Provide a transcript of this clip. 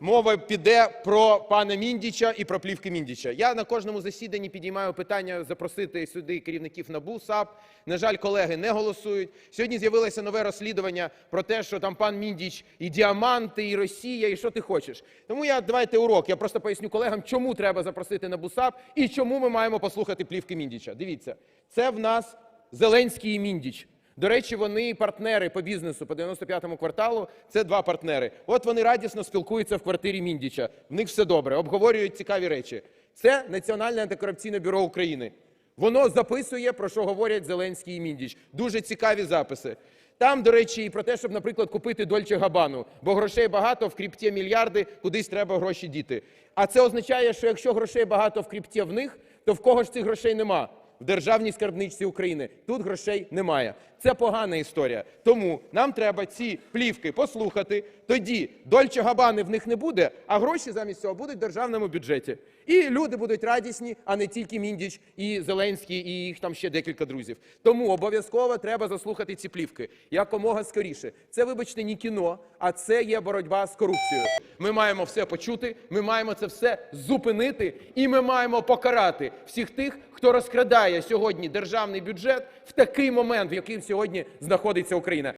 мова піде про пана Міндіча і про плівки Міндіча. Я на кожному засіданні підіймаю питання запросити сюди керівників НАБУ, САП. На жаль, колеги не голосують. Сьогодні з'явилося нове розслідування про те, що там пан Міндіч і діаманти, і Росія, і що ти хочеш. Тому я давайте урок. Я просто поясню колегам, чому треба запросити НАБУ, САП і чому ми маємо послухати плівки Міндіча. Дивіться, це в нас Зеленський і Міндіч. До речі, вони партнери по бізнесу по 95-му кварталу. Це два партнери. От вони радісно спілкуються в квартирі Міндіча. В них все добре, обговорюють цікаві речі. Це Національне антикорупційне бюро України. Воно записує, про що говорять Зеленський і Міндіч. Дуже цікаві записи. Там, до речі, і про те, щоб, наприклад, купити Дольче Габану, бо грошей багато, в крипті мільярди, кудись треба гроші діти. А це означає, що якщо грошей багато в крипті в них, то в кого ж цих грошей нема? В державній скарбничці України. Тут грошей немає. Це погана історія. Тому нам треба ці плівки послухати. Тоді Дольче Габани в них не буде, а гроші замість цього будуть в державному бюджеті. І люди будуть радісні, а не тільки Міндіч і Зеленський, і їх там ще декілька друзів. Тому обов'язково треба заслухати ці плівки якомога скоріше. Це, вибачте, не кіно, а це є боротьба з корупцією. Ми маємо все почути, ми маємо це все зупинити, і ми маємо покарати всіх тих, хто розкрадає сьогодні державний бюджет в такий момент, в який сьогодні знаходиться Україна.